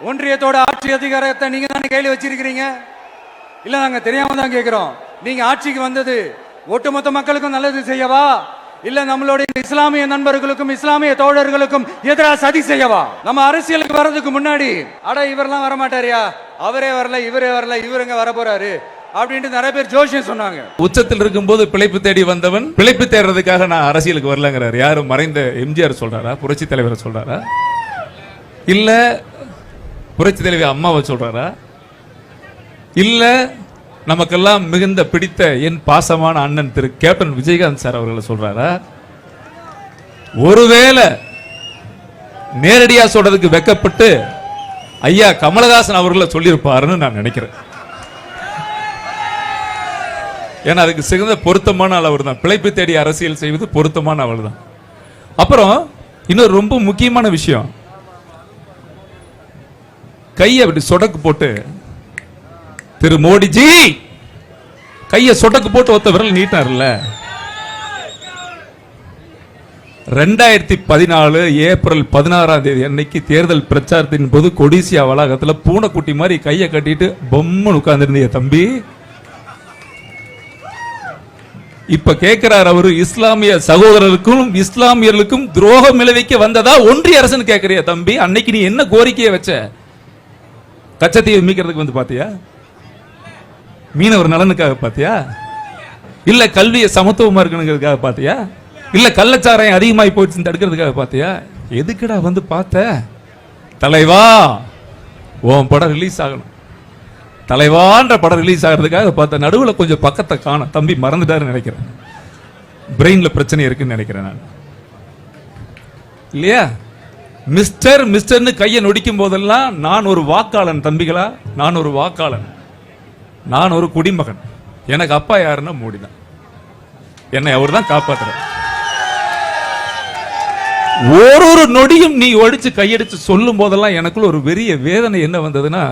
ஒன்றியத்தோட ஆட்சி அதிகாரத்தை நீங்க தானே கேள்வி வச்சிருக்கிறீங்க? இல்ல நாங்க தெரியாம தான் கேட்கிறோம் நீங்க ஆட்சிக்கு வந்தது ஒட்டுமொத்த மக்களுக்கும் நல்லது செய்யவா? இல்ல நம்மளுடைய இஸ்லாமிய நண்பர்களுக்கும் இஸ்லாமிய தோழர்களுக்கும் எதிராக சதி செய்யவா? நம்ம அரசியலுக்கு வர்றதுக்கு முன்னாடி அட இவரெல்லாம் வர மாட்டாரியா அவரே வரல இவரே வரல இவருங்க வர போறாரு அப்படின்ட்டு நிறைய பேர் ஜோஷியம் சொன்னாங்க. உச்சத்தில் இருக்கும்போது பிழைப்பு தேடி வந்தவன் பிழைப்பு தேடுறதுக்காக நான் அரசியலுக்கு வரலங்கிறார். யாரும் மறைந்த எம்ஜிஆர் சொல்றாரா? புரட்சி தலைவர் சொல்றாரா? இல்ல புரட்சி தலைவி அம்மாவை சொல்றாரா? இல்ல நமக்கெல்லாம் மிகுந்த பிடித்த என் பாசமான அண்ணன் திரு கேப்டன் விஜயகாந்த் சார் அவர்களை சொல்றாரா? ஒருவேளை நேரடியா சொல்றதுக்கு வெக்கப்பட்டு ஐயா கமலஹாசன் அவர்களை சொல்லியிருப்பாருன்னு நான் நினைக்கிறேன். ஏன்னா அதுக்கு சிறந்த பொருத்தமான அளவர் தான் பிழைப்பு தேடி அரசியல் செய்வது பொருத்தமான அவள் தான் அப்புறம் இன்னொரு ரொம்ப முக்கியமான விஷயம். கையை அப்படி சொடக்கு போட்டு திரு மோடிஜி கையை சொடக்கு போட்டு ஒத்த விரல் நீட்டார்ல ரெண்டாயிரத்தி பதினாலு ஏப்ரல் பதினாறாம் தேதி அன்னைக்கு தேர்தல் பிரச்சாரத்தின் போது கொடிசியா வளாகத்துல பூனைக்குட்டி மாதிரி கையை கட்டிட்டு பொம்மன் உட்கார்ந்துருந்தீங்க தம்பி. இப்ப கேட்கிறார் அவரு இஸ்லாமிய சகோதரருக்கும் இஸ்லாமியர்களுக்கும் துரோகம் விளைவிக்க வந்ததா? ஒன்றிய அரசு கேட்கறியா தம்பி. அன்னைக்கு நீ என்ன கோரிக்கையை வச்ச? கச்சத்தீவை மீக்கிறதுக்கு வந்து பார்த்தியா மீனவர் நலனுக்காக பார்த்தியா இல்ல கல்வியை சமத்துவமா இருக்கணுங்கிறதுக்காக பார்த்தியா இல்ல கள்ளச்சாராயம் அதிகமாகி போயிடுச்சுன்னு தடுக்கிறதுக்காக பார்த்தியா எதுக்குடா வந்து பார்த்த? தலைவா உன் படம் ரிலீஸ் ஆகணும். தலைவான்ற படம் ரிலீஸ் ஆகிறதுக்காக பார்த்த நடுவில் கொஞ்சம் பக்கத்தை காணும் தம்பி மறந்துட்டாருன்னு நினைக்கிறேன். பிரெயினில் பிரச்சனை இருக்குன்னு நினைக்கிறேன் நான். இல்லையா? மிஸ்டர் மிஸ்டர்னு கையை நொடிக்கும் போதெல்லாம் நான் ஒரு வாக்காளன் தம்பிகளா? நான் ஒரு வாக்காளன். நான் ஒரு குடிமகன். எனக்கு அப்பா யாருன்னா மோடி தான். என்னை அவர் தான் காப்பாத்துறார். ஒரு ஒரு நொடியும் நீ ஒடிச்சு கையடிச்சு சொல்லும் போதெல்லாம் எனக்குள்ள ஒரு பெரிய வேதனை என்ன வந்ததுன்னா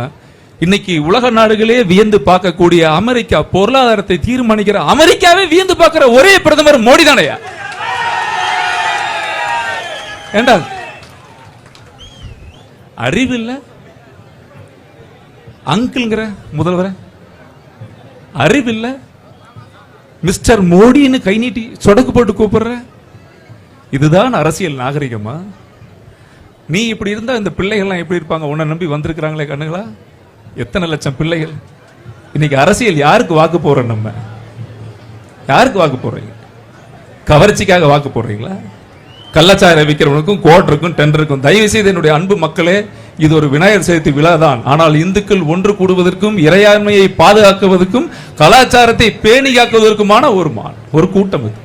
இன்னைக்கு உலக நாடுகளே வியந்து பார்க்கக்கூடிய அமெரிக்கா பொருளாதாரத்தை தீர்மானிக்கிற அமெரிக்காவே வியந்து பார்க்கிற ஒரே பிரதமர் மோடி தானையா? ஏண்டா? அறிவு இல்லை அங்கிள்ங்கிற முதல்வர. அறிவு இல்லை மிஸ்டர் மோடின்னு கை நீட்டி சொடக்கு போட்டு கூப்பிடுற. இதுதான் அரசியல் நாகரிகமா? நீ இப்படி இருந்தா இந்த பிள்ளைகள்லாம் எப்படி இருப்பாங்க? உன்னை நம்பி வந்திருக்கிறாங்களே கண்ணுங்களா எத்தனை லட்சம் பிள்ளைகள்? இன்னைக்கு அரசியல் யாருக்கு வாக்கு போறோம் நம்ம? யாருக்கு வாக்கு போடுறீங்க? கவர்ச்சிக்காக வாக்கு போடுறீங்களா? கள்ளச்சாயம் விற்கிறவனுக்கும் கோட்டருக்கும் டெண்டருக்கும் தயவு செய்து என்னுடைய அன்பு மக்களே இது ஒரு விநாயகர் சதுர்த்தி விழா தான் ஆனால் இந்துக்கள் ஒன்று கூடுவதற்கும் இறையாண்மையை பாதுகாக்குவதற்கும் கலாச்சாரத்தை பேணி காக்குவதற்குமான ஒரு மா ஒரு கூட்டம் இது.